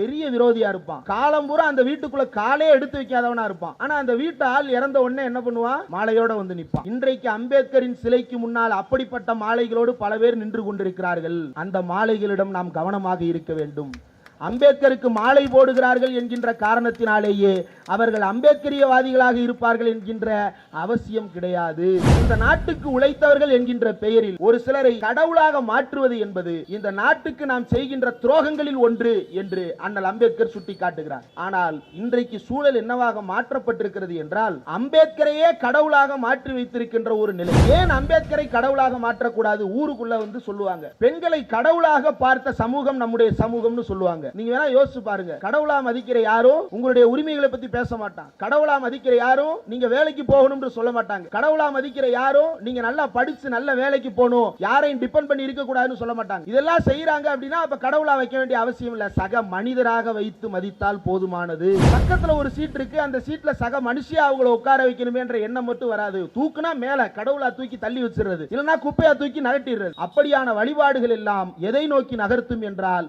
பெரிய விரோதியா இருப்பான். காலம் பூரா அந்த வீட்டுக்குள்ள காலே எடுத்து வைக்காதவனா இருப்பான். ஆனா அந்த வீட்டு ஆள் இறந்த உடனே என்ன பண்ணுவான் மாலையோட வந்து நிற்பான் இன்றைக்கு அம்பேத்கரின் சிலைக்கு முன்னால் அப்படிப்பட்ட மாலைகளோடு பல பேர் நின்று கொண்டிருக்கிறார்கள். அந்த மாலைகளிடம் நாம் கவனமாக இருக்க வேண்டும். அம்பேத்கருக்கு மாலை போடுகிறார்கள் என்கின்ற காரணத்தினாலேயே அவர்கள் அம்பேத்கரியவாதிகளாக இருப்பார்கள் என்கின்ற அவசியம் கிடையாது. இந்த நாட்டுக்கு உழைத்தவர்கள் என்கின்ற பெயரில் ஒரு சிலரை கடவுளாக மாற்றுவது என்பது இந்த நாட்டுக்கு நாம் செய்கின்ற துரோகங்களில் ஒன்று என்று அண்ணல் அம்பேத்கர் சுட்டிக்காட்டுகிறார். ஆனால் இன்றைக்கு சூழல் என்னவாக மாற்றப்பட்டிருக்கிறது என்றால் அம்பேத்கரையே கடவுளாக மாற்றி வைத்திருக்கின்ற ஒரு நிலை. ஏன் அம்பேத்கரை கடவுளாக மாற்றக்கூடாது? ஊருக்குள்ள வந்து சொல்லுவாங்க. பெண்களை கடவுளாக பார்த்த சமூகம் நம்முடைய சமூகம்னு சொல்லுவாங்க. நீங்க வேணா யோசிச்சு பாருங்க. கடவுளா மதிக்கிற யாரும் உங்களுடைய உரிமைகளை பத்தி பேச மாட்டான். கடவுளா மதிக்கிற யாரும் நீங்க வேலைக்கு போகணும்னு சொல்ல மாட்டாங்க. கடவுளா மதிக்கிற யாரும் நீங்க நல்லா படிச்சு நல்ல வேலைக்கு போகணும். யாரையும் டிபெண்ட் பண்ணி இருக்க கூடாதுன்னு சொல்ல மாட்டாங்க. இதெல்லாம் செய்யறாங்க அப்படின்னா அப்ப கடவுளா வைக்க வேண்டிய அவசியம் இல்ல. சக மனிதராக வைத்து மதித்தால் போதுமானது. பக்கத்துல ஒரு சீட் இருக்கு. அந்த சீட்ல சக மனுஷியா அவங்கள உட்கார வைக்கணுமே என்ற எண்ணம் மட்டும் வராது. தூக்குனா மேல கடவுளா தூக்கி தள்ளி வச்சிடுறது. இல்லைன்னா குப்பையா தூக்கி நகட்டிடுறது அப்படியான வழிபாடுகள் எல்லாம் எதை நோக்கி நகர்த்தும் என்றால்